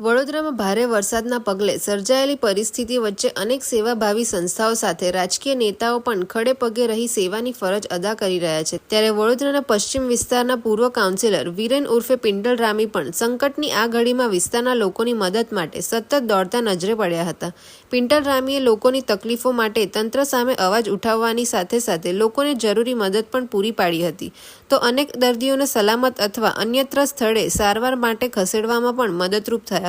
વડોદરામાં ભારે વરસાદના પગલે સર્જાયેલી પરિસ્થિતિ વચ્ચે અનેક સેવાભાવી સંસ્થાઓ સાથે રાજકીય નેતાઓ પણ ખડે પગે રહી સેવાની ફરજ અદા કરી રહ્યા છે. ત્યારે વડોદરાના પશ્ચિમ વિસ્તારના પૂર્વ કાઉન્સિલર વીરેન ઉર્ફે પિંડલ રામી પણ સંકટની આ ઘડીમાં વિસ્તારના લોકોની મદદ માટે સતત દોડતા નજરે પડ્યા હતા. પિંટલ રામીએ લોકોની તકલીફો માટે તંત્ર સામે અવાજ ઉઠાવવાની સાથે સાથે લોકોને જરૂરી મદદ પણ પૂરી પાડી હતી. તો અનેક દર્દીઓને સલામત અથવા અન્યત્ર સ્થળે સારવાર માટે ખસેડવામાં પણ મદદરૂપ થયા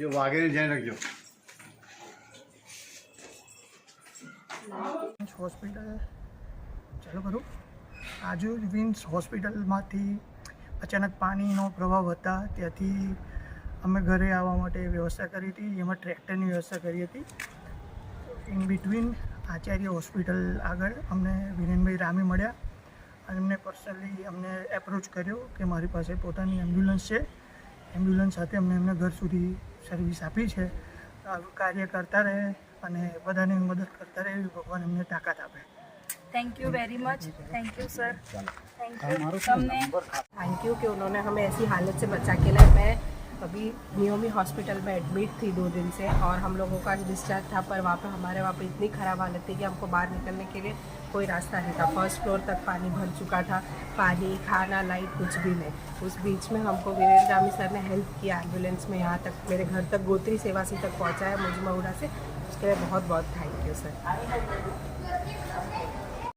જો વાઘેને ધ્યાન રાખજો. હોસ્પિટલ ચાલુ કરું. આજુ વિન્સ હોસ્પિટલમાંથી અચાનક પાણીનો પ્રવાહ હતા. ત્યાંથી અમે ઘરે આવવા માટે વ્યવસ્થા કરી હતી. એમાં ટ્રેક્ટરની વ્યવસ્થા કરી હતી. ઇન બિટવીન આચાર્ય હોસ્પિટલ આગળ અમને વિરેનભાઈ રામી મળ્યા અને એમને પર્સનલી અમને એપ્રોચ કર્યો કે મારી પાસે પોતાની એમ્બ્યુલન્સ છે. એમ્બ્યુલન્સ સાથે અમને એમને ઘર સુધી સર્વિસ આપી છે આવું કાર્ય કરતા રહે અને બધાને મદદ કરતા રહે એવી ભગવાન એમને તાકાત આપે thank you very much thank you sir thank you हमने थैंक यू कि उन्होंने हमें ऐसी हालत से बचा के लाए मैं अभी नियोमी हॉस्पिटल में एडमिट थी दो दिन से और हम लोगों का डिस्चार्ज था पर वहाँ पे हमारे वहाँ पे इतनी ख़राब हालत थी कि हमको बाहर निकलने के लिए कोई रास्ता नहीं था। फ़र्स्ट फ्लोर तक पानी भर चुका था। पानी, खाना लाइट कुछ भी नहीं। उस बीच में हमको वीरेंद्र रामी सर ने हेल्प किया एंबुलेंस में। यहाँ तक मेरे घर तक, गोत्री सेवा से तक पहुँचाया मुझ से। उसके लिए बहुत बहुत थैंक यू सर